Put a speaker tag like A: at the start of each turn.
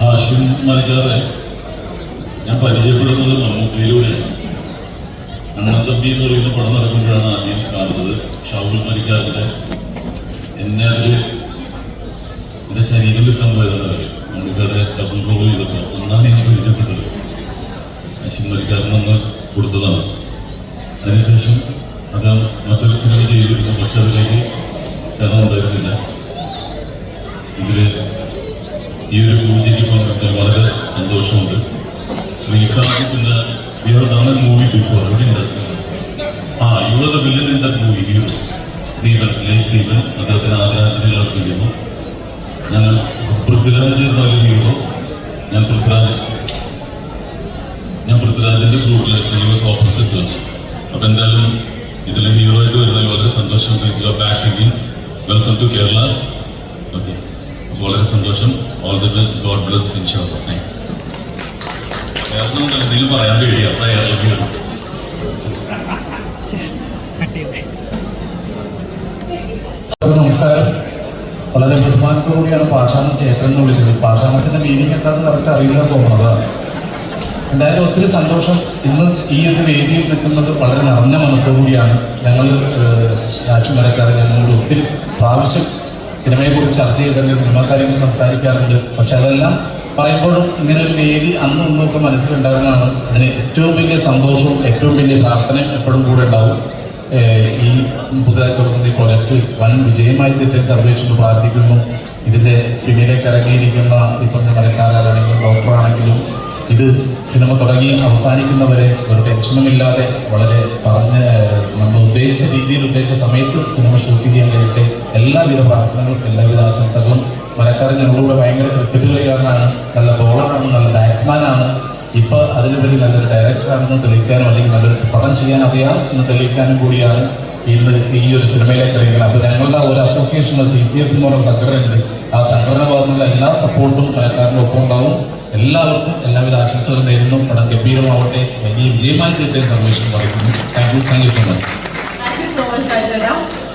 A: ഹാഷിം മലക്കാറെ ഞാൻ പരിചയപ്പെടുന്നത് മമ്മൂക്കയിലൂടെയാണ് അണ്ണത്തമ്പി എന്ന് പറയുന്ന പടം നടക്കുമ്പോഴാണ് ആദ്യം കാണുന്നത്. ഷൗൽ മരിക്കാറിന്റെ എന്നെ അതിൽ എന്റെ ശരീരം വിൽക്കാൻ പോയതാണ് മമ്മൂട്ടിയുടെ ഡബിൾ റോൾ ചെയ്തപ്പോൾ അന്നാണ് എനിക്ക് പരിചയപ്പെട്ടത്. ഹാഷിം അന്ന് കൊടുത്തതാണ്. അതിനുശേഷം അദ്ദേഹം മറ്റൊരു സിനിമ ചെയ്തിരുന്നു പക്ഷെ അതിലേക്ക് കടന്നുണ്ടായിരുന്നില്ല ഇതിൽ ഈ ഒരു പങ്കെടുക്കാൻ വളരെ സന്തോഷമുണ്ട്. ശ്രീകാന്ത് പിന്നെ we have done a movie before industry ആ you villain in the movie hero. Deepan ലേക്ക് ദീപൻ അദ്ദേഹത്തിന് ആദരാഞ്ജലികൾ അർപ്പിക്കുന്നു ഞാൻ പൃഥ്വിരാജ് എന്നാലും ഹീറോ ഞാൻ പൃഥ്വിരാജ്. ഞാൻ പൃഥ്വിരാജിന്റെ ഗ്രൂപ്പിലെ ന്യൂസ് ഓപ്പോസിറ്റ് ഗേൾസ് അപ്പം എന്തായാലും ഇതിൽ ഹീറോ ആയിട്ട് വരുന്നതിൽ വളരെ you are back welcome to Kerala okay വളരെ സന്തോഷം. All the best god bless ഒന്നും എന്തെങ്കിലും പറയാൻ വരും
B: അപ്പോൾ നമസ്കാരം. വളരെ ബഹുമാനത്തോടുകൂടിയാണ് പാഷാണം ചേട്ടൻ എന്ന് വിളിച്ചത്. പാഷാണത്തിന്റെ മീനിങ് എന്താണെന്ന് കറക്റ്റ് അറിയില്ല തോന്നുന്നത്. എന്തായാലും ഒത്തിരി സന്തോഷം. ഇന്ന് ഈ ഒരു വേദിയിൽ നിൽക്കുന്നത് വളരെ നിറഞ്ഞ മനസ്സോടുകൂടിയാണ് ഞങ്ങൾ സ്റ്റാച്ചു മരക്കാരെ ഞങ്ങളോട് ഒത്തിരി പ്രാവശ്യം സിനിമയെക്കുറിച്ച് ചർച്ച ചെയ്തിട്ടുണ്ട് സിനിമാ കാര്യങ്ങൾ സംസാരിക്കാറുണ്ട്. പക്ഷെ അതെല്ലാം പറയുമ്പോഴും ഇങ്ങനെ ഒരു വേദി അന്നും ഇന്നൊക്കെ മനസ്സിലുണ്ടാകുന്നതാണ് അതിന് ഏറ്റവും വലിയ സന്തോഷവും ഏറ്റവും വലിയ പ്രാർത്ഥനയും എപ്പോഴും കൂടെ ഉണ്ടാവും. ഈ പുതുതായി തുടങ്ങുന്ന ഈ പ്രൊജക്റ്റ് വൻ വിജയമായി തെറ്റാൻ സർവേഷന് പ്രാർത്ഥിക്കുന്നു. ഇതിന്റെ പിന്നിലേക്ക് ഇറങ്ങിയിരിക്കുന്ന പറഞ്ഞ മലക്കാരാണെങ്കിലും ഡോക്ടറാണെങ്കിലും ഇത് സിനിമ തുടങ്ങി അവസാനിക്കുന്നവരെ ഒരു ടെൻഷനുമില്ലാതെ വളരെ പറഞ്ഞ് ഉദ്ദേശിച്ച രീതിയിൽ ഉദ്ദേശിച്ച സമയത്ത് സിനിമ ഷൂട്ട് ചെയ്യാൻ കഴിയട്ടെ എല്ലാവിധ പ്രാർത്ഥനകളും എല്ലാവിധ ആശംസകളും മരക്കാരൻ ഞങ്ങളുടെ ഭയങ്കര ക്രിക്കറ്റ് കളിക്കാരനാണ് നല്ല ബോളറാണ് നല്ല ബാറ്റ്സ്മാനാണ് ഇപ്പൊ അതിലുപരി നല്ലൊരു ഡയറക്ടറാണെന്ന് തെളിയിക്കാനും അല്ലെങ്കിൽ നല്ലൊരു പടം ചെയ്യാൻ അറിയാം എന്ന് തെളിയിക്കാനും കൂടിയാണ് ഇന്ന് ഈ ഒരു സിനിമയിലേക്ക് ഇറങ്ങുന്നത് അപ്പോൾ ഞങ്ങളുടെ ഒരു അസോസിയേഷൻ സി സി എഫ് എന്ന് പറയുന്ന സംഘടന ഉണ്ട് ആ സംഘടന ഭാഗത്തുള്ള എല്ലാ സപ്പോർട്ടും മരക്കാരന്റെ ഒപ്പം ഉണ്ടാവും. എല്ലാവർക്കും എല്ലാവിധ ആശംസകളും നേരുന്നു. പടം ഗംഭീരമാവട്ടെ. വലിയ വിജയമായി തീർച്ചയായും സന്ദേശം പറയുന്നു thank you thank you so much
C: so much, guys.